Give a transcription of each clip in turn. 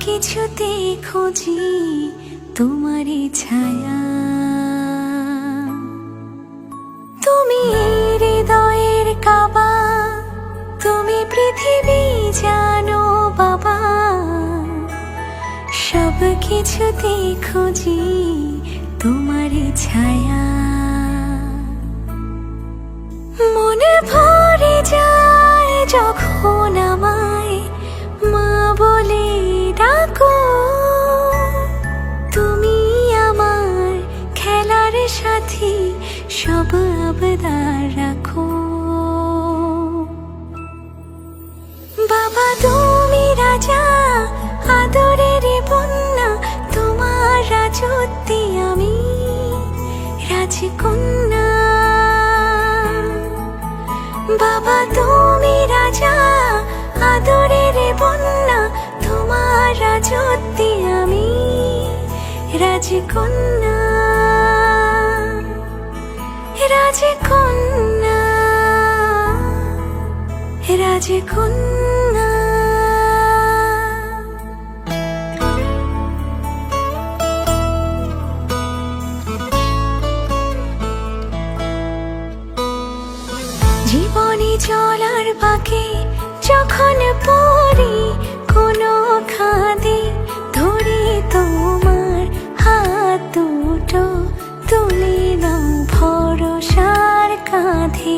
কিছুতে খুঁজি তোমারই ছায়া। তুমি হৃদয়ের কাবা, তুমি পৃথিবী জানো বাবা। সব কিছুতে খুঁজি তোমারই ছায়া। সব আবদার রাখো। বাবা, তুমি রাজা, আদরের বন্যা, তোমার রাজত্বে আমি রাজকন্যা। বাবা, তুমি রাজা, আদরের বন্যা, তোমার রাজত্বে আমি রাজকন্যা। রাজকন্যা রাজকন্যা। জীবনে চলার বাকে যখন পড়ি সাথে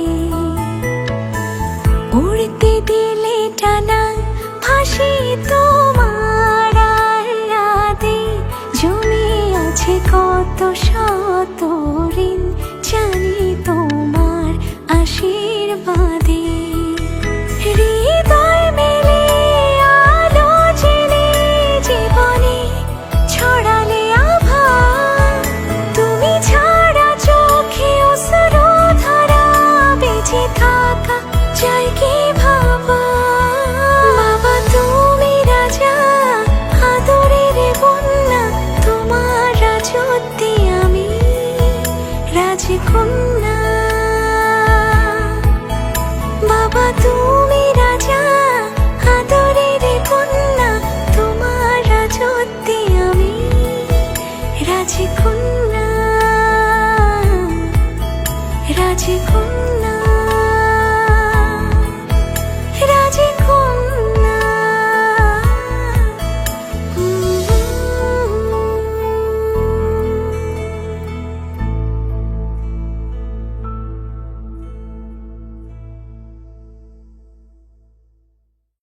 উড়তে দিলে টানা ফাঁসি তোমার রাতে জমে আছে কত শত ঋণ জানি তোমার আশীর্বাদ 困